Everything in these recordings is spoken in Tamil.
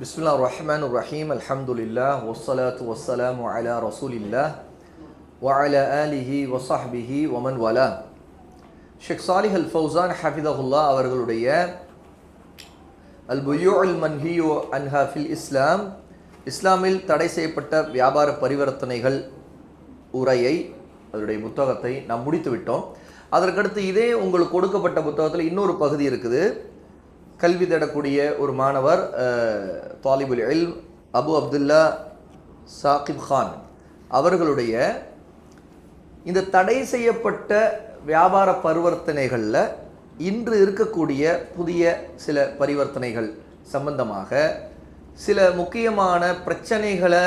بسم الله الرحمن الرحيم الحمد لله والصلاة والسلام على رسول الله وعلى آله وصحبه ومن والاه ஷேக் சாலிஹ் அல் ஃபௌசான் ஹஃபிதஹுல்லா அவர்களுடைய அல் புயூல் மன்ஹியு அன்ஹா ஃபில் இஸ்லாம் இஸ்லாமில் தடை செய்யப்பட்ட வியாபார பரிவர்த்தனைகள் உரையை அதனுடைய புத்தகத்தை நாம் முடித்து விட்டோம் அதற்கடுத்து இதே உங்களுக்கு கொடுக்கப்பட்ட புத்தகத்தில் இன்னொரு பகுதி இருக்குது கல்வி தடக்கூடிய ஒரு மாணவர் தாலிபுல் இல் அபு அப்துல்லா சாகிப் கான். அவர்களுடைய இந்த தடை செய்யப்பட்ட வியாபார பரிவர்த்தனைகளில் இன்று இருக்கக்கூடிய புதிய சில பரிவர்த்தனைகள் சம்பந்தமாக சில முக்கியமான பிரச்சனைகளை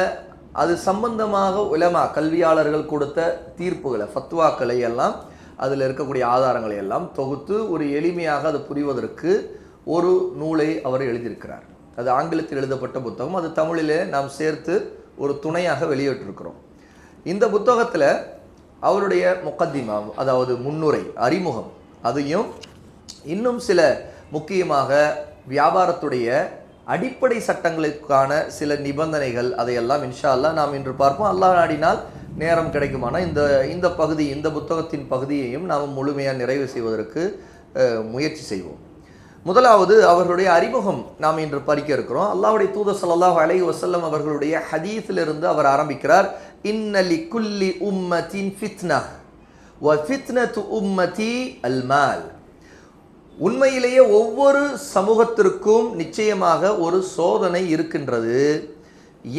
அது சம்பந்தமாக உலமா கல்வியாளர்கள் கொடுத்த தீர்ப்புகளை ஃபத்வாக்களை எல்லாம் அதில் இருக்கக்கூடிய ஆதாரங்களை எல்லாம் தொகுத்து ஒரு எளிமையாக அது புரிவதற்கு ஒரு நூலை அவர் எழுதியிருக்கிறார். அது ஆங்கிலத்தில் எழுதப்பட்ட புத்தகம். அது தமிழிலே நாம் சேர்த்து ஒரு துணையாக வெளியிட்டிருக்கிறோம். இந்த புத்தகத்தில் அவருடைய முக்கத்திமா அதாவது முன்னுரை அறிமுகம் அதையும் இன்னும் சில முக்கியமாக வியாபாரத்துடைய அடிப்படை சட்டங்களுக்கான சில நிபந்தனைகள் அதையெல்லாம் இன்ஷா அல்லாஹ் நாம் இன்று பார்ப்போம். அல்லா நாடினால் நேரம் கிடைக்குமானா இந்த இந்த பகுதி இந்த புத்தகத்தின் பகுதியையும் நாம் முழுமையாக நிறைவு செய்வதற்கு முயற்சி செய்வோம். முதலாவது அவர்களுடைய அறிமுகம் நாம் இன்று பறிக்க இருக்கிறோம். அல்லாவுடைய தூத சல்லாஹ் அலை வசல்லம் அவர்களுடைய ஹதீஸிலிருந்து அவர் ஆரம்பிக்கிறார். இன்னலி குல்லி உம்மத்தின் ஃபித்னா வ ஃபித்னத்து உம்மதி அல்மால் உண்மையிலேயே ஒவ்வொரு சமூகத்திற்கும் நிச்சயமாக ஒரு சோதனை இருக்கின்றது.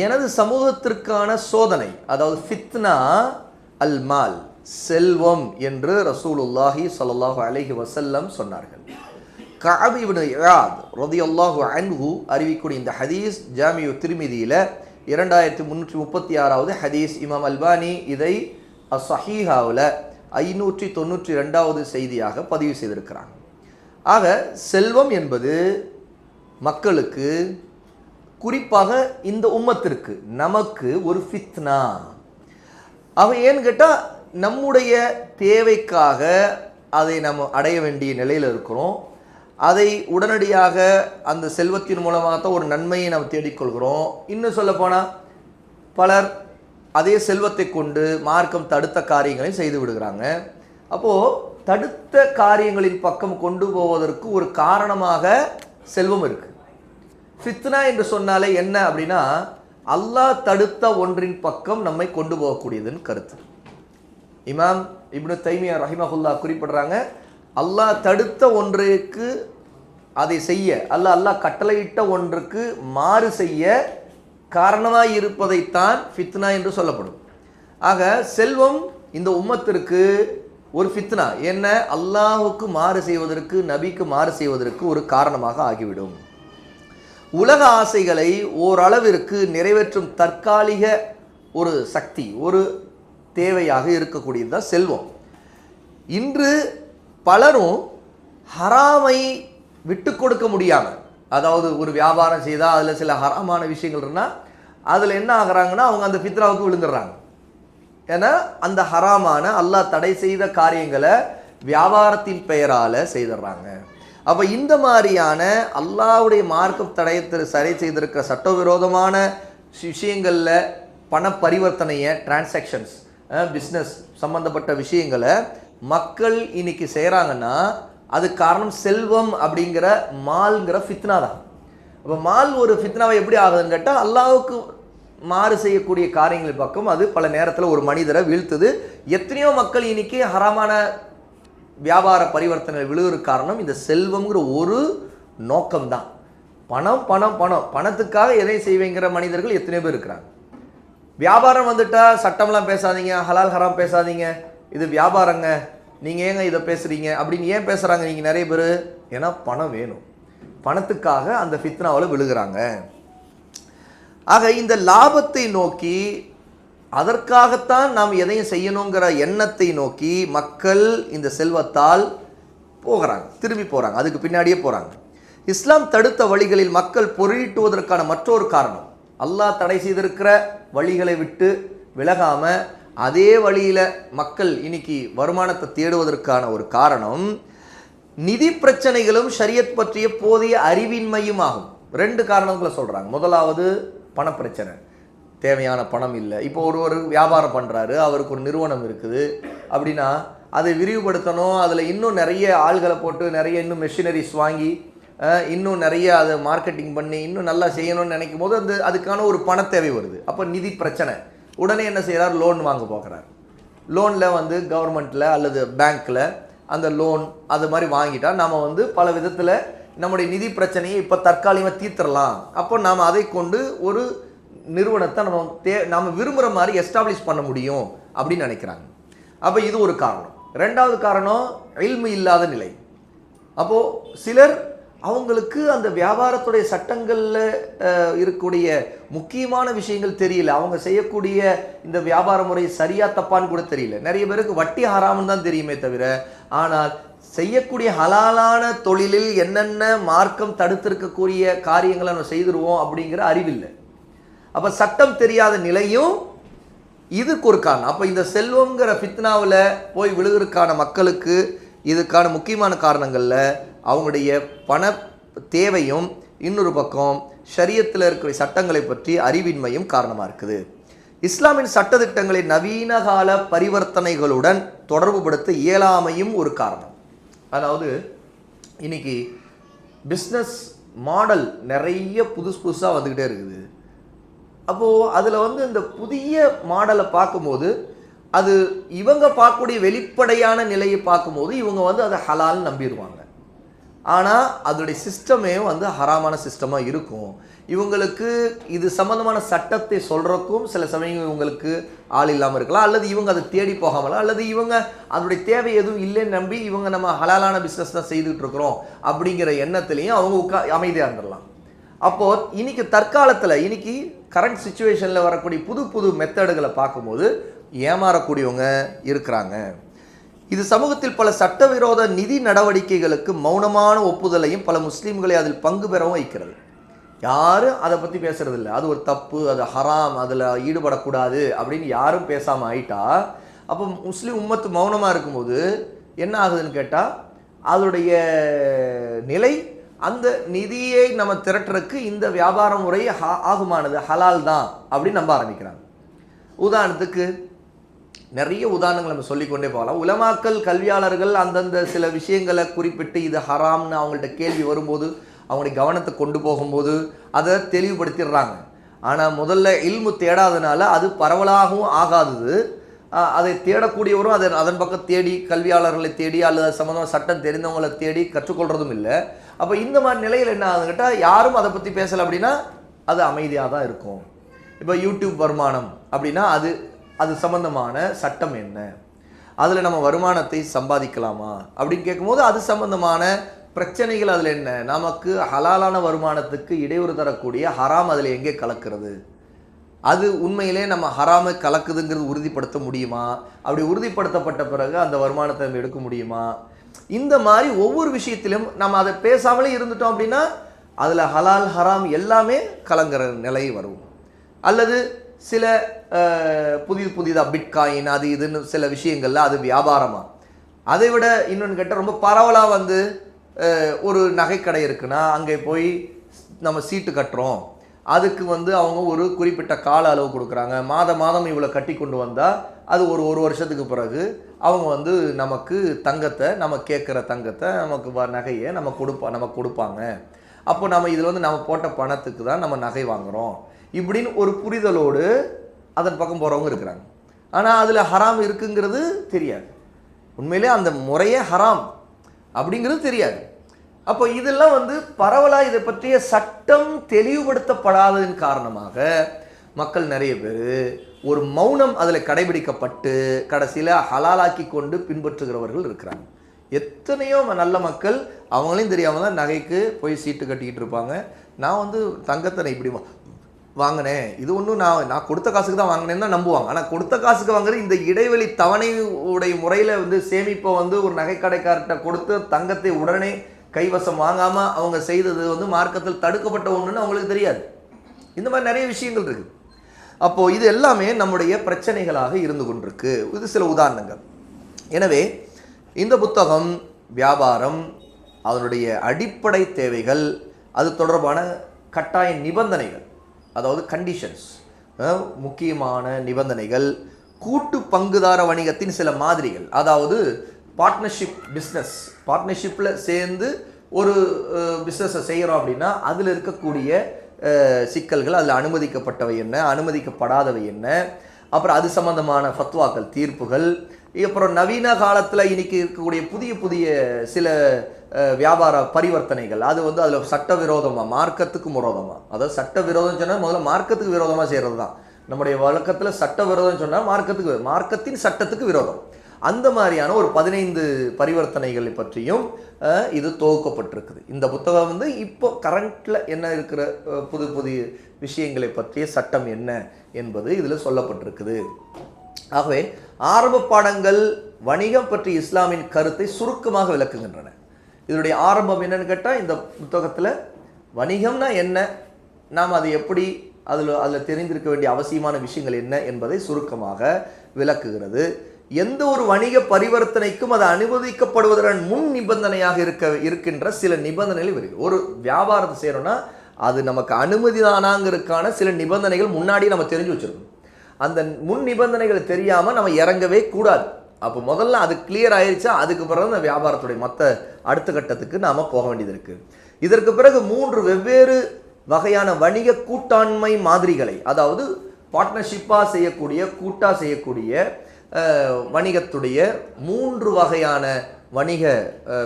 எனது சமூகத்திற்கான சோதனை அதாவது ஃபித்னா அல் மால் செல்வம் என்று ரசூலுல்லாஹி சல்லாஹு அலஹி வசல்லம் சொன்னார்கள். கஅப் இப்னு இயாத் அன்ஹு அறிவிக்கூடிய இந்த ஹதீஸ் ஜாமியு திருமிதியில் இரண்டாயிரத்தி முந்நூற்றி முப்பத்தி ஆறாவது ஹதீஸ் இமாம் அல்பானி இதை அசஹீஹாவில் ஐநூற்றி தொண்ணூற்றி ரெண்டாவது செய்தியாக பதிவு செய்திருக்கிறாங்க ஆக செல்வம் என்பது மக்களுக்கு குறிப்பாக இந்த உம்மத்திற்கு நமக்கு ஒரு ஃபித்னா. அவ ஏன்னு கேட்டால் நம்முடைய தேவைக்காக அதை நம்ம அடைய வேண்டிய நிலையில் இருக்கிறோம். அதை உடனடியாக அந்த செல்வத்தின் மூலமாக தான் ஒரு நன்மையை நாம் தேடிக்கொள்கிறோம். இன்னும் சொல்லப்போனால் பலர் அதே செல்வத்தை கொண்டு மார்க்கம் தடுத்த காரியங்களை செய்து விடுகிறாங்க. அப்போது தடுத்த காரியங்களின் பக்கம் கொண்டு போவதற்கு ஒரு காரணமாக செல்வம் இருக்குது ஃபித்னா என்று சொன்னாலே என்ன அப்படின்னா அல்லாஹ் தடுத்த ஒன்றின் பக்கம் நம்மை கொண்டு போகக்கூடியதுன்னு கருத்து. இமாம் இப்னு தைமியா ரஹிமஹுல்லா குறிப்பிடுறாங்க அல்லாஹ் தடுத்த ஒன்றுக்கு அதை செய்ய அல்ல அல்லாஹ் கட்டளையிட்ட ஒன்றுக்கு மாறு செய்ய காரணமாக இருப்பதைத்தான் ஃபித்னா என்று சொல்லப்படும். ஆக செல்வம் இந்த உம்மத்திற்கு ஒரு ஃபித்னா. என்ன? அல்லாஹுக்கு மாறு செய்வதற்கு நபிக்கு மாறு செய்வதற்கு ஒரு காரணமாக ஆகிவிடும். உலக ஆசைகளை ஓரளவிற்கு நிறைவேற்றும் தற்காலிக ஒரு சக்தி ஒரு தேவையாக இருக்கக்கூடியது தான் செல்வம். இன்று பலரும் ஹராமை விட்டு கொடுக்க முடியாமல் அதாவது ஒரு வியாபாரம் செய்தால் அதில் சில ஹராமான விஷயங்கள் இருந்தால் அதில் என்ன ஆகுறாங்கன்னா அவங்க அந்த ஃபித்ராவுக்கு விழுந்துடுறாங்க. ஏன்னா அந்த ஹராமான அல்லாஹ் தடை செய்த காரியங்களை வியாபாரத்தின் பெயரால் செய்துடுறாங்க. அப்போ இந்த மாதிரியான அல்லாவுடைய மார்க்கம் தடயத்தில் சரி செய்திருக்கிற சட்டவிரோதமான விஷயங்களில் பண பரிவர்த்தனையை டிரான்சாக்ஷன்ஸ் பிஸ்னஸ் சம்மந்தப்பட்ட விஷயங்களை மக்கள் இன்னைக்கு செய்கிறாங்கன்னா அது காரணம் செல்வம் அப்படிங்கிற மால்ங்கிற ஃபித்னா தான். அப்போ மால் ஒரு ஃபித்னாவை எப்படி ஆகுதுன்னு கேட்டால் அல்லாவுக்கு மாறு செய்யக்கூடிய காரியங்கள் பக்கம் அது பல நேரத்தில் ஒரு மனிதரை வீழ்த்துது. எத்தனையோ மக்கள் இன்னைக்கு ஹராமான வியாபார பரிவர்த்தனை விழுகிற காரணம் இந்த செல்வம்ங்கிற ஒரு நோக்கம்தான் பணம் பணம் பணம். பணத்துக்காக எதை செய்வேங்கிற மனிதர்கள் எத்தனையோ பேர் இருக்கிறாங்க. வியாபாரம் வந்துட்டால் சட்டம்லாம் பேசாதீங்க ஹலால் ஹராம் பேசாதீங்க. இது வியாபாரங்க. நீங்கள் ஏங்க இதை பேசுகிறீங்க அப்படின்னு ஏன் பேசுகிறாங்க நீங்கள் நிறைய பேர்? ஏன்னா பணம் வேணும். பணத்துக்காக அந்த ஃபித்னாவில் விழுகிறாங்க. ஆக இந்த லாபத்தை நோக்கி அதற்காகத்தான் நாம் எதையும் செய்யணுங்கிற எண்ணத்தை நோக்கி மக்கள் இந்த செல்வத்தால் போகிறாங்க. திரும்பி போகிறாங்க அதுக்கு பின்னாடியே போகிறாங்க இஸ்லாம் தடுத்த வழிகளில் மக்கள் பொருளீட்டுவதற்கான மற்றொரு காரணம். அல்லாஹ் தடை செய்திருக்கிற வழிகளை விட்டு விலகாமல் அதே வழியில் மக்கள் இன்னைக்கு வருமானத்தை தேடுவதற்கான ஒரு காரணம் நிதி பிரச்சனைகளும் ஷரியத் பற்றிய போதிய அறிவின்மையும் ஆகும். ரெண்டு காரணங்களை சொல்கிறாங்க முதலாவது பணப்பிரச்சனை. தேவையான பணம் இல்லை. இப்போ ஒரு ஒரு வியாபாரம் பண்ணுறாரு அவருக்கு ஒரு நிறுவனம் இருக்குது. அப்படின்னா அதை விரிவுபடுத்தணும். அதில் இன்னும் நிறைய ஆள்களை போட்டு நிறைய இன்னும் மெஷினரிஸ் வாங்கி இன்னும் நிறைய அதை மார்க்கெட்டிங் பண்ணி இன்னும் நல்லா செய்யணும்னு நினைக்கும் போது அந்த அதுக்கான ஒரு பண தேவை வருது. அப்போ நிதி பிரச்சனை. உடனே என்ன செய்கிறார் லோன் வாங்க பார்க்குறாரு லோனில் வந்து கவர்மெண்ட்டில் அல்லது பேங்க்கில் அந்த லோன் அது மாதிரி வாங்கிட்டால் நாம் வந்து பல விதத்தில் நம்முடைய நிதி பிரச்சனையை இப்போ தற்காலிகமாக தீர்த்துடலாம். அப்போ நாம் அதை கொண்டு ஒரு நிறுவனத்தை நம்ம தே நாம் விரும்புகிற மாதிரி எஸ்டாப்ளிஷ் பண்ண முடியும் அப்படின்னு நினைக்கிறாங்க. அப்போ இது ஒரு காரணம். ரெண்டாவது காரணம் இல்மு இல்லாத நிலை. அப்போது சிலர் அவங்களுக்கு அந்த வியாபாரத்துடைய சட்டங்களில் இருக்கக்கூடிய முக்கியமான விஷயங்கள் தெரியல. அவங்க செய்யக்கூடிய இந்த வியாபார முறை சரியா தப்பான்னு கூட தெரியல. நிறைய பேருக்கு வட்டி ஹராமன் தான் தெரியுமே தவிர ஆனால் செய்யக்கூடிய ஹலாலான தொழிலில் என்னென்ன மார்க்கம் தடுத்திருக்கக்கூடிய காரியங்களை நம்ம செய்திருவோம் அப்படிங்கிற அறிவில்லை. அப்போ சட்டம் தெரியாத நிலையும் இதுக்கு ஒரு காரணம். அப்போ இந்த செல்வங்கிற ஃபித்னாவில் போய் விழுகிறதுக்கான மக்களுக்கு இதுக்கான முக்கியமான காரணங்களில் அவங்களுடைய பண தேவையும் இன்னொரு பக்கம் ஷரியத்தில் இருக்கிற சட்டங்களை பற்றி அறிவின்மையும் காரணமாக இருக்குது. இஸ்லாமின் சட்டத்திட்டங்களை நவீன கால பரிவர்த்தனைகளுடன் தொடர்புபடுத்த இயலாமையும் ஒரு காரணம். அதாவது இன்னைக்கு பிஸ்னஸ் மாடல் நிறைய புதுசு புதுசாக வந்துக்கிட்டே இருக்குது. அப்போது அதில் வந்து இந்த புதிய மாடலை பார்க்கும்போது அது இவங்க பார்க்கக்கூடிய வெளிப்படையான நிலையை பார்க்கும்போது இவங்க வந்து அதை ஹலால்னு நம்பிடுவாங்க. ஆனால் அதோடைய சிஸ்டமே வந்து ஹராமான சிஸ்டமாக இருக்கும். இவங்களுக்கு இது சம்மந்தமான சட்டத்தை சொல்கிறக்கும் சில சமயம் இவங்களுக்கு ஆள் இல்லாமல் இருக்கலாம். அல்லது இவங்க அதை தேடி போகாமலாம் அல்லது இவங்க அதனுடைய தேவை எதுவும் இல்லைன்னு நம்பி இவங்க நம்ம ஹலாலான பிஸ்னஸ் தான் செய்துட்டு இருக்கிறோம் அப்படிங்கிற எண்ணத்துலேயும் அவங்க உட்கா அமைதியாக இருந்துடலாம். அப்போது இன்னைக்கு தற்காலத்தில் இன்னைக்கு கரண்ட் சுச்சுவேஷனில் வரக்கூடிய புது புது மெத்தடுகளை பார்க்கும்போது ஏமாறக்கூடியவங்க இருக்கிறாங்க. இது சமூகத்தில் பல சட்டவிரோத நிதி நடவடிக்கைகளுக்கு மௌனமான ஒப்புதலையும் பல முஸ்லீம்களை அதில் பங்கு பெறவும் வைக்கிறது. யாரும் அதை பற்றி பேசுறதில்ல. அது ஒரு தப்பு அது ஹராம் அதில் ஈடுபடக்கூடாது அப்படின்னு யாரும் பேசாமல் ஆயிட்டா அப்போ முஸ்லீம் உம்மத்து மௌனமாக இருக்கும்போது என்ன ஆகுதுன்னு கேட்டால் அதனுடைய நிலை அந்த நிதியை நம்ம திரட்டுறதுக்கு இந்த வியாபார முறை ஹா- ஆகுமானது ஹலால் தான் அப்படின்னு நம்ப ஆரம்பிக்கிறாங்க. உதாரணத்துக்கு நிறைய உதாரணங்கள் நம்ம சொல்லிக்கொண்டே போகலாம். உலமாக்கல் கல்வியாளர்கள் அந்தந்த சில விஷயங்களை குறிப்பிட்டு இது ஹராம்னு அவங்கள்ட்ட கேள்வி வரும்போது அவங்களுடைய கவனத்தை கொண்டு போகும்போது அதை தெளிவுபடுத்திடுறாங்க. ஆனால் முதல்ல இல்மு தேடாதனால அது பரவலாகவும் ஆகாதது. அதை தேடக்கூடியவரும் அதை அதன் பக்கம் தேடி கல்வியாளர்களை தேடி அல்லது சம்மந்தமாக சட்டம் தெரிந்தவங்களை தேடி கற்றுக்கொள்றதும் இல்லை. அப்போ இந்த மாதிரி நிலையில் என்ன ஆகுதுன்னு கேட்டால் யாரும் அதை பற்றி பேசலை அப்படின்னா அது அமைதியாக தான் இருக்கும். இப்போ யூடியூப் வருமானம் அப்படின்னா அது அது சம்பந்தமான சட்டம் என்ன? அதில் நம்ம வருமானத்தை சம்பாதிக்கலாமா? அப்படின்னு கேட்கும்போது அது சம்பந்தமான பிரச்சனைகள் அதில் என்ன? நமக்கு ஹலாலான வருமானத்துக்கு இடையூறு தரக்கூடிய ஹராம் அதில் எங்கே கலக்கிறது? அது உண்மையிலே நம்ம ஹராமை கலக்குதுங்கிறது உறுதிப்படுத்த முடியுமா? அப்படி உறுதிப்படுத்தப்பட்ட பிறகு அந்த வருமானத்தை நம்ம எடுக்க முடியுமா? இந்த மாதிரி ஒவ்வொரு விஷயத்திலும் நம்ம அதை பேசாமலே இருந்துட்டோம் அப்படின்னா அதில் ஹலால் ஹராம் எல்லாமே கலங்குற நிலை வரும். அல்லது சில புதிது புதிதாக பிட்காயின் அது இதுன்னு சில விஷயங்கள்ல அது வியாபாரமாக அதை விட இன்னொன்று கேட்டால் ரொம்ப பரவலாக வந்து ஒரு நகைக்கடை இருக்குன்னா அங்கே போய் நம்ம சீட்டு கட்டுறோம். அதுக்கு வந்து அவங்க ஒரு குறிப்பிட்ட கால அளவு கொடுக்குறாங்க. மாத மாதம் இவ்வளோ கட்டி கொண்டு வந்தால் அது ஒரு ஒரு வருஷத்துக்கு பிறகு அவங்க வந்து நமக்கு தங்கத்தை நம்ம கேட்குற தங்கத்தை நமக்கு வ நகையை நம்ம கொடுப்பா நமக்கு கொடுப்பாங்க. அப்போ நம்ம இதில் வந்து நம்ம போட்ட பணத்துக்கு தான் நம்ம நகை வாங்குகிறோம் இப்படின்னு ஒரு புரிதலோடு அதன் பக்கம் போகிறவங்க இருக்கிறாங்க. ஆனால் அதில் ஹராம் இருக்குங்கிறது தெரியாது. உண்மையிலே அந்த முறையே ஹராம் அப்படிங்கிறது தெரியாது. அப்போ இதெல்லாம் வந்து பரவலாக இதை பற்றிய சட்டம் தெளிவுபடுத்தப்படாததின் காரணமாக மக்கள் நிறைய பேர் ஒரு மௌனம் அதில் கடைபிடிக்கப்பட்டு கடைசியில் ஹலாலாக்கி கொண்டு பின்பற்றுகிறவர்கள் இருக்கிறாங்க. எத்தனையோ நல்ல மக்கள் அவங்களையும் தெரியாமல் தான் நகைக்கு போய் சீட்டு கட்டிக்கிட்டு இருப்பாங்க. நான் வந்து தங்கத்தனை இப்படி வாங்கினேன். இது ஒன்றும் நான் நான் கொடுத்த காசுக்கு தான் வாங்கினேன்னு தான் நம்புவாங்க. ஆனால் கொடுத்த காசுக்கு வாங்குறது இந்த இடைவெளி தவணை உடைய முறையில் வந்து சேமிப்பை வந்து ஒரு நகைக்கடைக்கார்ட்ட கொடுத்து தங்கத்தை உடனே கைவசம் வாங்காமல் அவங்க செய்தது வந்து மார்க்கத்தில் தடுக்கப்பட்ட ஒன்றுன்னு அவங்களுக்கு தெரியாது. இந்த மாதிரி நிறைய விஷயங்கள் இருக்குது அப்போது இது எல்லாமே நம்முடைய பிரச்சனைகளாக இருந்து கொண்டிருக்கு. இது சில உதாரணங்கள். எனவே இந்த புத்தகம் வியாபாரம் அதனுடைய அடிப்படை தேவைகள் அது தொடர்பான கட்டாய நிபந்தனைகள் அதாவது கண்டிஷன்ஸ் முக்கியமான நிபந்தனைகள் கூட்டு பங்குதார வணிகத்தின் சில மாதிரிகள். அதாவது பார்ட்னர்ஷிப் பிஸ்னஸ் பார்ட்னர்ஷிப்பில் சேர்ந்து ஒரு பிஸ்னஸை செய்கிறோம் அப்படின்னா அதில் இருக்கக்கூடிய சிக்கல்கள் அதில் அனுமதிக்கப்பட்டவை என்ன அனுமதிக்கப்படாதவை என்ன அப்புறம் அது சம்மந்தமான ஃபத்வாக்கள் தீர்ப்புகள் அப்புறம் நவீன காலத்தில் இன்னைக்கு இருக்கக்கூடிய புதிய புதிய சில வியாபார பரிவர்த்தனைகள். அது வந்து அதில் சட்டவிரோதமாக மார்க்கத்துக்கு விரோதமாக அதாவது சட்டவிரோதம் சொன்னால் முதல்ல மார்க்கத்துக்கு விரோதமாக செய்கிறது தான் நம்முடைய வழக்கத்தில் சட்டவிரோதம் சொன்னால் மார்க்கத்துக்கு மார்க்கத்தின் சட்டத்துக்கு விரோதம். அந்த மாதிரியான ஒரு பதினைந்து பரிவர்த்தனைகளை பற்றியும் இது தொகுக்கப்பட்டிருக்குது. இந்த புத்தகம் வந்து இப்போ கரண்ட்டில் என்ன இருக்கிற புது புது புதிய விஷயங்களை பற்றிய சட்டம் என்ன என்பது இதில் சொல்லப்பட்டிருக்குது. ஆகவே ஆரம்ப பாடங்கள் வணிகம் பற்றி இஸ்லாமின் கருத்தை சுருக்கமாக விளக்குகின்றன. இதனுடைய ஆரம்பம் என்னன்னு கேட்டால் இந்த புத்தகத்தில் வணிகம்னா என்ன? நாம் அதை எப்படி அதில் அதில் தெரிந்திருக்க வேண்டிய அவசியமான விஷயங்கள் என்ன என்பதை சுருக்கமாக விளக்குகிறது. எந்த ஒரு வணிக பரிவர்த்தனைக்கும் அது அனுமதிக்கப்படுவதன் முன் நிபந்தனையாக இருக்க இருக்கின்ற சில நிபந்தனைகள் வருகிறது ஒரு வியாபாரத்தை செய்கிறோன்னா அது நமக்கு அனுமதிதானாங்கிறதுக்கான சில நிபந்தனைகள் முன்னாடி நம்ம தெரிஞ்சு வச்சிருக்கணும். அந்த முன் நிபந்தனைகள் தெரியாமல் நம்ம இறங்கவே கூடாது. அப்போ முதல்ல அது கிளியர் ஆயிடுச்சா அதுக்கு பிறகு அந்த வியாபாரத்துடைய மற்ற அடுத்த கட்டத்துக்கு நாம் போக வேண்டியது இருக்குது இதற்கு பிறகு மூன்று வெவ்வேறு வகையான வணிக கூட்டாண்மை மாதிரிகளை அதாவது பார்ட்னர்ஷிப்பாக செய்யக்கூடிய கூட்டாக செய்யக்கூடிய வணிகத்துடைய மூன்று வகையான வணிக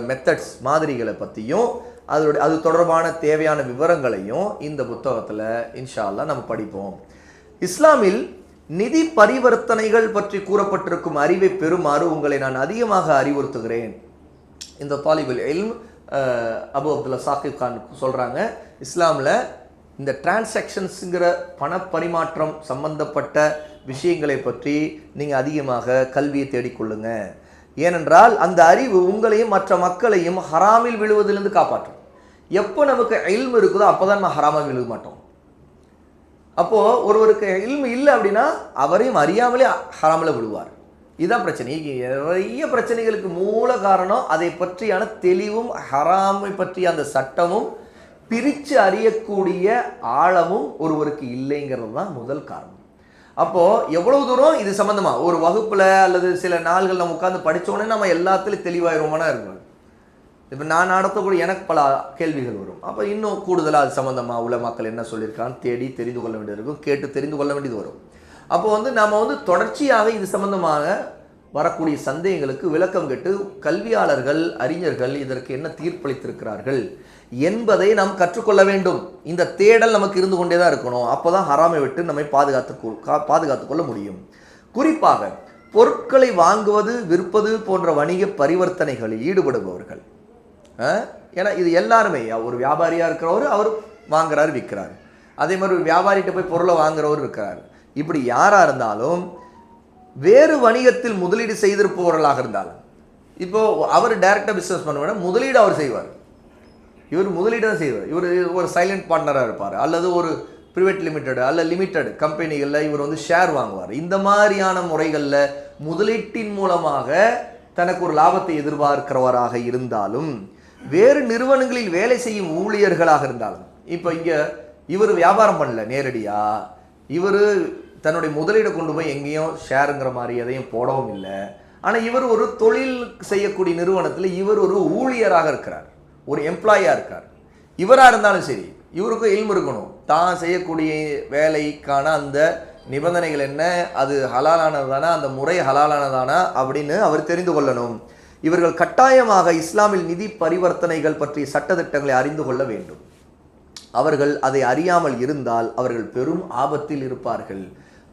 மெத்தட்ஸ் மாதிரிகளை பற்றியும் அதோடைய அது தொடர்பான தேவையான விவரங்களையும் இந்த புத்தகத்தில் இன்ஷால்லாம் நம்ம படிப்போம். இஸ்லாமில் நிதி பரிவர்த்தனைகள் பற்றி கூறப்பட்டிருக்கும் அறிவை பெறுமாறு உங்களை நான் அதிகமாக அறிவுறுத்துகிறேன். இந்த தாலிபுல் எல்ம் அபு அப்துல்லா சாகிப் கான் சொல்கிறாங்க இஸ்லாமில் இந்த டிரான்சாக்ஷன்ஸுங்கிற பணப்பரிமாற்றம் சம்பந்தப்பட்ட விஷயங்களை பற்றி நீங்கள் அதிகமாக கல்வியை தேடிக்கொள்ளுங்க. ஏனென்றால் அந்த அறிவு உங்களையும் மற்ற மக்களையும் ஹராமில் விழுவதிலிருந்து காப்பாற்றும். எப்போ நமக்கு எல்ம் இருக்குதோ அப்போ தான் நம்ம ஹராமாக விழுக மாட்டோம். அப்போது ஒருவருக்கு இல்மு இல்லை அப்படின்னா அவரையும் அறியாமலே ஹராமில் விழுவார் இதுதான் பிரச்சனை. நிறைய பிரச்சனைகளுக்கு மூல காரணம் அதை பற்றியான தெளிவும் ஹராமை பற்றிய அந்த சட்டமும் பிரித்து அறியக்கூடிய ஆழமும் ஒருவருக்கு இல்லைங்கிறது தான் முதல் காரணம். அப்போது எவ்வளவு தூரம் இது சம்மந்தமாக ஒரு வகுப்பில் அல்லது சில நாள்கள் நம்ம உட்காந்து படித்தோடனே நம்ம எல்லாத்துலேயும் தெளிவாயிருவோம்னா இருக்கணும் இப்போ நான் நடத்தக்கூடிய எனக்கு பல கேள்விகள் வரும். அப்போ இன்னும் கூடுதலாக அது சம்மந்தமாக உள்ள மக்கள் என்ன சொல்லியிருக்கான்னு தேடி தெரிந்து கொள்ள வேண்டியது இருக்கும். கேட்டு தெரிந்து கொள்ள வேண்டியது வரும். அப்போ வந்து நாம் வந்து தொடர்ச்சியாக இது சம்மந்தமாக வரக்கூடிய சந்தேகங்களுக்கு விளக்கம் கேட்டு கல்வியாளர்கள் அறிஞர்கள் இதற்கு என்ன தீர்ப்பளித்திருக்கிறார்கள் என்பதை நாம் கற்றுக்கொள்ள வேண்டும். இந்த தேடல் நமக்கு இருந்து கொண்டே தான் இருக்கணும். அப்போ தான் ஹராமை விட்டு நம்மை பாதுகாத்து கொள்- கா- கொள்ள முடியும். குறிப்பாக பொருட்களை வாங்குவது விற்பது போன்ற வணிக பரிவர்த்தனைகளில் ஈடுபடுபவர்கள். ஏன்னா இது எல்லாருமே ஒரு வியாபாரியாக இருக்கிறவர் அவர் வாங்குறாரு விற்கிறாரு அதே மாதிரி ஒரு வியாபாரிகிட்ட போய் பொருளை வாங்குறவர் இருக்கிறார் இப்படி யாராக இருந்தாலும் வேறு வணிகத்தில் முதலீடு செய்திருப்பவர்களாக இருந்தாலும் இப்போது அவர் டைரெக்டாக பிஸ்னஸ் பண்ண முதலீடு அவர் செய்வார். இவர் முதலீடு தான் செய்வார். இவர் ஒரு சைலண்ட் பார்ட்னராக இருப்பார் அல்லது ஒரு ப்ரைவேட் லிமிடெட் அல்ல லிமிடெட் கம்பெனிகளில் இவர் வந்து ஷேர் வாங்குவார். இந்த மாதிரியான முறைகளில் முதலீட்டின் மூலமாக தனக்கு ஒரு லாபத்தை எதிர்பார்க்கிறவராக இருந்தாலும் வேறு நிறுவனங்களில் வேலை செய்யும் ஊழியர்களாக இருந்தாலும் இப்போ இங்கே இவர் வியாபாரம் பண்ணல நேரடியாக இவர் தன்னுடைய முதலீடை கொண்டு போய் எங்கேயும் ஷேருங்கிற மாதிரி எதையும் போடவும் இல்லை. ஆனால் இவர் ஒரு தொழில் செய்யக்கூடிய நிறுவனத்தில் இவர் ஒரு ஊழியராக இருக்கிறார் ஒரு எம்ப்ளாயாக இருக்கார். இவராக இருந்தாலும் சரி இவருக்கும் இல்மு இருக்கணும். தான் செய்யக்கூடிய வேலைக்கான அந்த நிபந்தனைகள் என்ன அது ஹலாலானதானா அந்த முறை ஹலாலானதானா அப்படின்னு அவர் தெரிந்து கொள்ளணும். இவர்கள் கட்டாயமாக இஸ்லாமில் நிதி பரிவர்த்தனைகள் பற்றிய சட்டத்திட்டங்களை அறிந்து கொள்ள வேண்டும். அவர்கள் அதை அறியாமல் இருந்தால் அவர்கள் பெரும் ஆபத்தில் இருப்பார்கள்.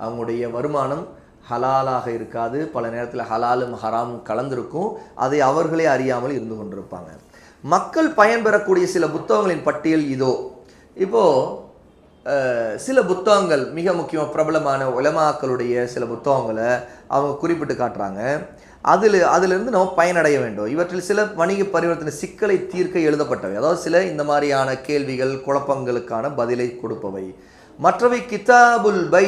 அவங்களுடைய வருமானம் ஹலாலாக இருக்காது. பல நேரத்தில் ஹலாலும் ஹராமும் கலந்திருக்கும். அதை அவர்களே அறியாமல் இருந்து கொண்டிருப்பாங்க. மக்கள் பயன்பெறக்கூடிய சில புத்தகங்களின் பட்டியல் இதோ. இப்போ சில புத்தகங்கள் மிக முக்கியம் பிரபலமான உலமாக்களுடைய சில புத்தகங்களை அவங்க குறிப்பிட்டு காட்டுறாங்க. அதில் அதிலிருந்து நம்ம பயனடைய வேண்டும். இவற்றில் சில வணிக பரிவர்த்தனை சிக்கலை தீர்க்க எழுதப்பட்டவை. அதாவது சில இந்த மாதிரியான கேள்விகள் குழப்பங்களுக்கான பதிலை கொடுப்பவை. மற்றவை கிதாபுல் பை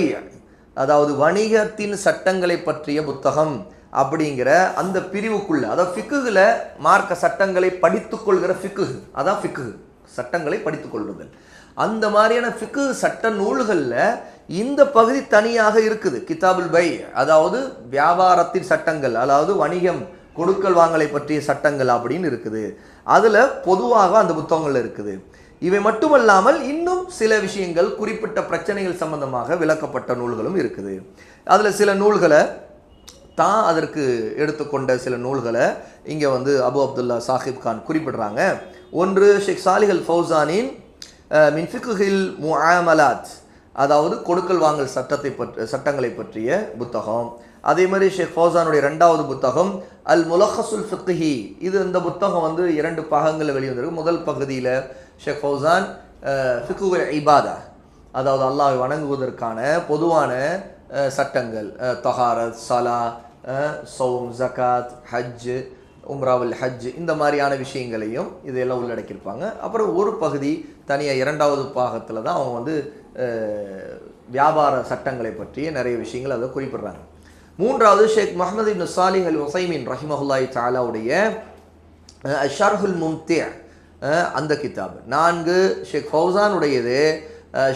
அதாவது வணிகத்தின் சட்டங்களை பற்றிய புத்தகம் அப்படிங்கிற அந்த பிரிவுக்குள்ள அதாவது ஃபிக்குகில் மார்க்க சட்டங்களை படித்துக்கொள்கிற ஃபிக்குகு அதான் ஃபிக்குகு சட்டங்களை படித்துக்கொள்ளுதல். அந்த மாதிரியான ஃபிக்கு சட்ட நூல்களில் இந்த பகுதி தனியாக இருக்குது கிதாபுல் பை. அதாவது வியாபாரத்தின் சட்டங்கள் அதாவது வணிகம் கொடுக்கல் வாங்கலை பற்றிய சட்டங்கள் அப்படின்னு இருக்குது. அதில் பொதுவாக அந்த புத்தகங்கள் இருக்குது. இவை மட்டுமல்லாமல் இன்னும் சில விஷயங்கள் குறிப்பிட்ட பிரச்சனைகள் சம்பந்தமாக விளக்கப்பட்ட நூல்களும் இருக்குது. அதில் சில நூல்களை தான் அதற்கு எடுத்துக்கொண்ட சில நூல்களை இங்கே வந்து அபு அப்துல்லா சாஹிப் கான் குறிப்பிடுறாங்க. ஒன்று ஷேக் சாலிஹல் ஃபௌசானின் மின்ஃபிகுஹில் மின் ஃபிக்குஹில் முஆமலாத் அதாவது கொடுக்கல் வாங்கல் சட்டத்தை பற்றி சட்டங்களை பற்றிய புத்தகம். அதே மாதிரி ஷேக் ஃபௌசானுடைய ரெண்டாவது புத்தகம் அல் முலஹசுல் ஃபிக்ஹி. இது இந்த புத்தகம் வந்து இரண்டு பாகங்களில் வெளிவந்திருக்கு. முதல் பகுதியில் ஷேக் ஃபௌசான் ஃபிக்கு இபாதா அதாவது அல்லாஹை வணங்குவதற்கான பொதுவான சட்டங்கள். அஹ், தஹாரத் சலா சௌம் ஜகாத் ஹஜ்ஜு உம்ராவில் ஹஜ் இந்த மாதிரியான விஷயங்களையும் இதையெல்லாம் உள்ளடக்கியிருப்பாங்க. அப்புறம் ஒரு பகுதி தனியாக இரண்டாவது பாகத்தில் தான் அவங்க வந்து வியாபார சட்டங்களை பற்றிய நிறைய விஷயங்கள் அதை குறிப்பிடுறாங்க. மூன்றாவது ஷேக் முகமது இப்னு சாலிஹ் அல் ஒசைமின் ரஹிமஹுல்லாய் சாலாவுடைய ஷர்ஹுல் மும்தே அந்த கிதாப். நான்கு ஷேக் ஃபௌசானுடையது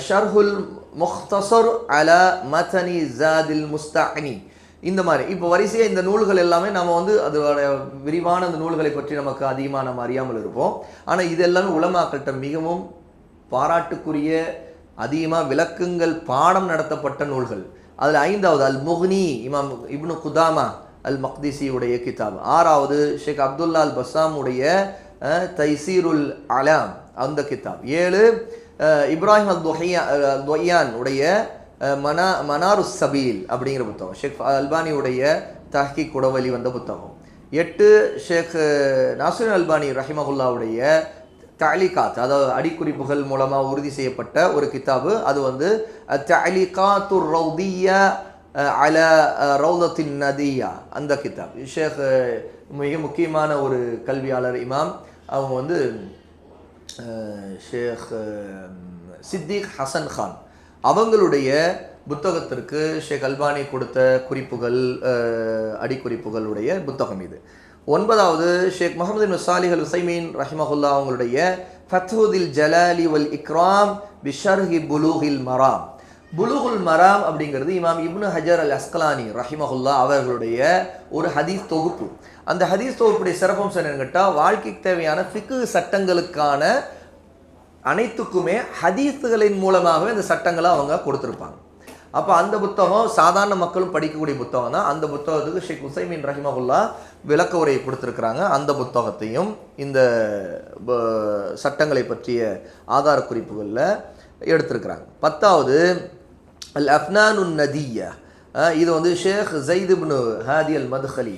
ஷர்ஹுல் முஹ்தசர் அல மதனி ஜாதில் முஸ்தானி இந்த மாதிரி. இப்போ வரிசையாக இந்த நூல்கள் எல்லாமே நம்ம வந்து அதோட விரிவான அந்த நூல்களை பற்றி நமக்கு அதிகமாக நம்ம அறியாமல் இருப்போம். ஆனால் இது எல்லாமே உலமாக்கள்கிட்ட மிகவும் பாராட்டுக்குரிய அதிகமாக விளக்குங்கள் பாடம் நடத்தப்பட்ட நூல்கள். அதில் ஐந்தாவது அல் முஹ்னி இமாம் இப்னு குதாமா அல் மக்திசியுடைய கிதாப். ஆறாவது ஷேக் அப்துல்லா அல் பஸ்ஸாமுடைய தைசீருல் அலாம் அந்த கிதாப். ஏழு இப்ராஹிம் அல் துஹையா அல் துஹையான் உடைய மனா மனாரு சபீல் அப்படிங்கிற புத்தகம். ஷேக் அல்பானியுடைய தஹ்கி குடவலி வந்த புத்தகம். எட்டு ஷேக் நாசிர் அல்பானி ரஹிமகுல்லாவுடைய தாலிகாத் அதாவது அடிக்குறிப்புகள் மூலமாக உறுதி செய்யப்பட்ட ஒரு கித்தாபு. அது வந்து தாலிகாத்து ரௌதியா அல ரௌதத்தின் நதியா. அந்த கிதாப் ஷேக் மிக முக்கியமான ஒரு கல்வியாளர் இமாம். அவங்க வந்து ஷேக் சித்திக் ஹசன் கான். அவங்களுடைய புத்தகத்திற்கு ஷேக் அல்பானி கொடுத்த குறிப்புகள் அடிக்குறிப்புகளுடைய புத்தகம் இது. ஒன்பதாவது ஷேக் முகமது நுசாலிஹல் உசைமீன் ரஹிமஹுல்லா அவங்களுடைய ஃபத்ஹுதில் ஜலாலி வல் இக்ராம் பிஷர்ஹி புலூஹில் மராம். புலுகுல் மராம் அப்படிங்கிறது இமாம் இப்னு ஹஜர் அல் அஸ்கலானி ரஹிமஹுல்லா அவர்களுடைய ஒரு ஹதீஸ் தொகுப்பு. அந்த ஹதீஸ் தொகுப்புடைய சிறப்பம்சம் என்னன்னு கேட்டால் வாழ்க்கைக்கு தேவையான ஃபிக்கு சட்டங்களுக்கான அனைத்துக்குமே ஹதீஸுகளின் மூலமாகவே அந்த சட்டங்களை அவங்க கொடுத்துருப்பாங்க. அப்போ அந்த புத்தகம் சாதாரண மக்களும் படிக்கக்கூடிய புத்தகம் தான். அந்த புத்தகத்துக்கு ஷேக் உசைமின் ரஹிமகுல்லா விளக்க உரையை கொடுத்துருக்குறாங்க. அந்த புத்தகத்தையும் இந்த சட்டங்களை பற்றிய ஆதார குறிப்புகளில் எடுத்திருக்கிறாங்க. பத்தாவது அல் அஃப்னானுன் நதியா இது வந்து ஷேக் ஜெயித் ஹாதி அல் மதுஹலி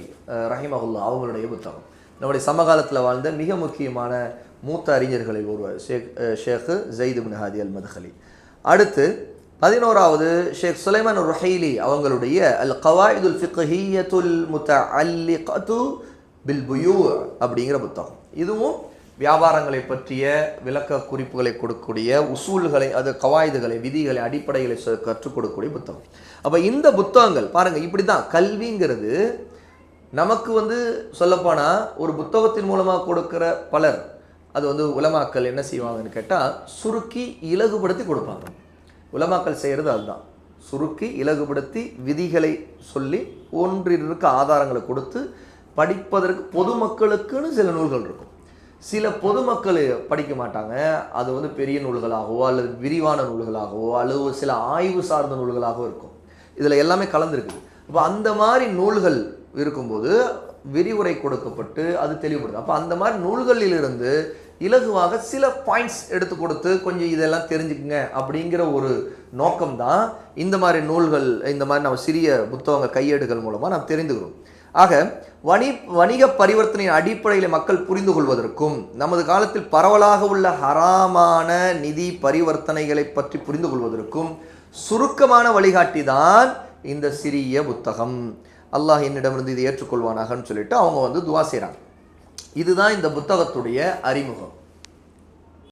ரஹிமகுல்லா அவங்களுடைய புத்தகம். நம்முடைய சமகாலத்தில் வாழ்ந்த மிக முக்கியமான மூத்த அறிஞர்களில் ஒருவர் ஷேக் ஷேக் ஜெயித் ஹாதி அல் மதுஹலி அடுத்து பதினோராவது ஷேக் சுலைமான் ருஹைலி அவங்களுடைய அல் கவாயுதுல் ஃபிக்ஹியத்துல் முத்தஅல்லிகத்து பில் புயூ அப்படிங்கிற புத்தகம். இதுவும் வியாபாரங்களை பற்றிய விளக்க குறிப்புகளை கொடுக்கக்கூடிய உசூல்களை அது கவாயுதுகளை விதிகளை அடிப்படைகளை கற்றுக் கொடுக்கக்கூடிய புத்தகம். அப்போ இந்த புத்தகங்கள் பாருங்கள் இப்படி தான் கல்விங்கிறது நமக்கு வந்து சொல்லப்போனால் ஒரு புத்தகத்தின் மூலமாக கொடுக்குற பலர் அது வந்து உலமாக்கள் என்ன செய்வாங்கன்னு கேட்டால் சுருக்கி இலகுபடுத்தி கொடுப்பாங்க. உலமாக்கல் செய்கிறது அதுதான். சுருக்கி இலகுபடுத்தி விதிகளை சொல்லி ஒன்றிற்கு ஆதாரங்களை கொடுத்து படிப்பதற்கு பொதுமக்களுக்குன்னு சில நூல்கள் இருக்கும். சில பொதுமக்கள் படிக்க மாட்டாங்க. அது வந்து பெரிய நூல்களாகவோ அல்லது விரிவான நூல்களாகவோ அல்லது சில ஆய்வு சார்ந்த நூல்களாகவோ இருக்கும். இதில் எல்லாமே கலந்துருக்குது. அப்போ அந்த மாதிரி நூல்கள் இருக்கும்போது விரிவுரை கொடுக்கப்பட்டு அது தெளிவுபடுது. அப்போ அந்த மாதிரி நூல்களிலிருந்து இலகுவாக சில பாயிண்ட்ஸ் எடுத்து கொடுத்து கொஞ்சம் இதெல்லாம் தெரிஞ்சுக்குங்க அப்படிங்கிற ஒரு நோக்கம்தான் இந்த மாதிரி நூல்கள் இந்த மாதிரி நம்ம சிறிய புத்தகங்கள் கையேடுகள் மூலமாக நாம் தெரிந்துக்கிறோம். ஆக வணி வணிக பரிவர்த்தனையின் அடிப்படையில் மக்கள் புரிந்து கொள்வதற்கும் நமது காலத்தில் பரவலாக உள்ள ஹராமான நிதி பரிவர்த்தனைகளை பற்றி புரிந்து கொள்வதற்கும் சுருக்கமான வழிகாட்டி தான் இந்த சிறிய புத்தகம். அல்லாஹ் என்னிடமிருந்து இதை ஏற்றுக்கொள்வானாகன்னு சொல்லிட்டு அவங்க வந்து துவா செய்கிறாங்க இதுதான் இந்த புத்தகத்துடைய அறிமுகம்.